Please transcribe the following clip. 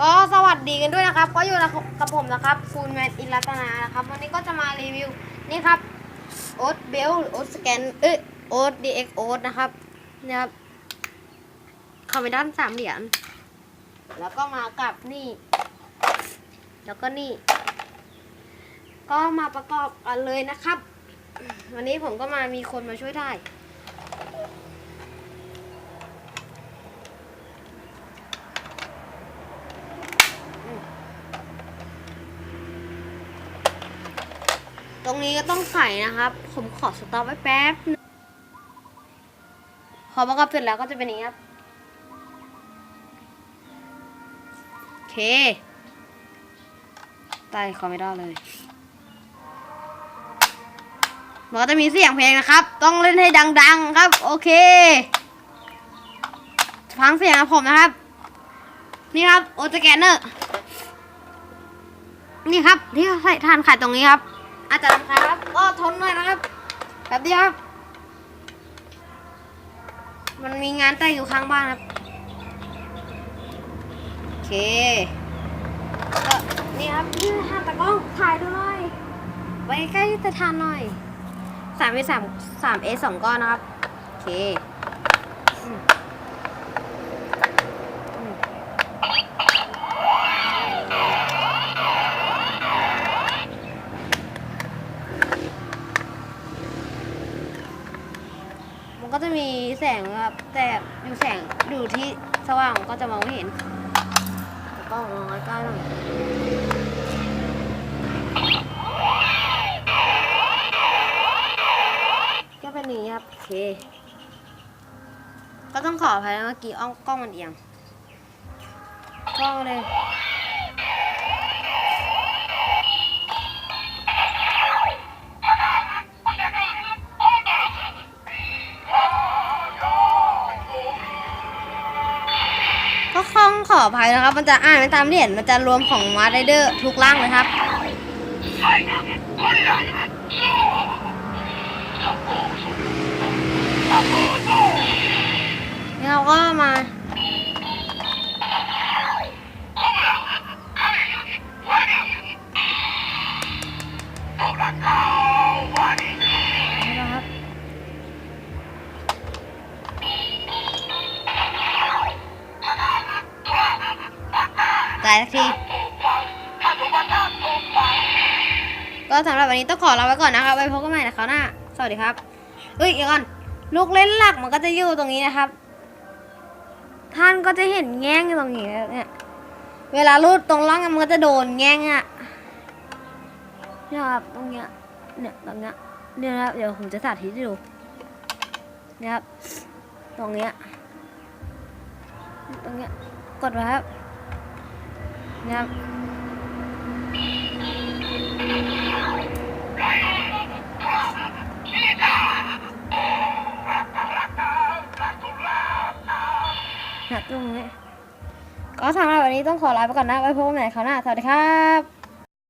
ก็สวัสดีกันด้วยนะครับ ก็อยู่กับผมนะครับฟูลแมนอินรัตนานะครับ วันนี้ก็จะมารีวิวนี่ครับโอ๊ตเบลโอ๊ตสแกนเอ้ยโอ๊ตดีเอ็กโอ๊ตนะครับนี่ครับเข้าไปด้านสามเหรียญแล้วก็มากับนี่ แล้วก็นี่ ก็มาประกอบกันเลยนะครับ วันนี้ผมก็มามีคนมาช่วยได้ ตรงนี้ก็ต้องใส่นะครับ ผมขอสต็อปไว้แป๊บ พอประกอบเสร็จแล้วก็จะเป็นอย่างนี้ครับ โอเคใต้คอไม่ได้เลยมันก็จะมีเสียงเพลงนะครับ ต้องเล่นให้ดัง ๆ ครับ โอเค ฟังเสียงผมนะครับ นี่ครับ โอสแกนเนอร์ นี่ครับ ที่ใส่ทานไข่ตรงนี้ครับ อาจารย์ครับก็ทนหน่อยนะครับแบบเดียวครับ มันมีงานแต่งอยู่ข้างบ้านครับ โอเคก็นี่ครับนี่ทานตะกล้องถ่ายดูหน่อย ไว้ใกล้จะทานหน่อยสามเอสามสามเอสองก้อนนะครับ โอเคอืมอืมมันก็ จะมีแสงครับ แต่อยู่แสงอยู่ที่สว่างก็จะมองไม่เห็นแต่ก็มองใกล้ๆหน่อยก็เป็นนี้ครับโอเค ก็ต้องขออภัยนะเมื่อกี้อ้องกล้องมันเอียงกล้องเลย ก็ข้องขออภัยนะครับ มันจะอ่านไปตามเหรียญมันจะรวมของมาร์ไรเดอร์ทุกร่างเลยครับ เราก็มานี่ายสักที ก็สำหรับวันนี้ต้องขอลาไปก่อนนะครับไว้พบกันใหม่ในคราวหน้า สวัสดีครับ เอ้ยเดี๋ยวก่อน ลูกเล่นหลักมันก็จะอยู่ตรงนี้นะครับ ท่านก็จะเห็นแง่งอยู่ตรงนี้เนี่ย เวลาลูดตรงล่างมันก็จะโดนแง่งอะเนี่ยครับตรงเนี้ย เนี่ยตรงเนี้ยเนี่ยนะครับ เดี๋ยวผมจะสาธิตให้ดูนี่ยครับ ตรงเนี้ย ตรงเนี้ย กดไว้ครับ เนี่ยนะตรงนี้ก็สำหรับวันนี้ต้องขอลาไปก่อนนะ ไว้พบกันใหม่คราวหน้า สวัสดีครับ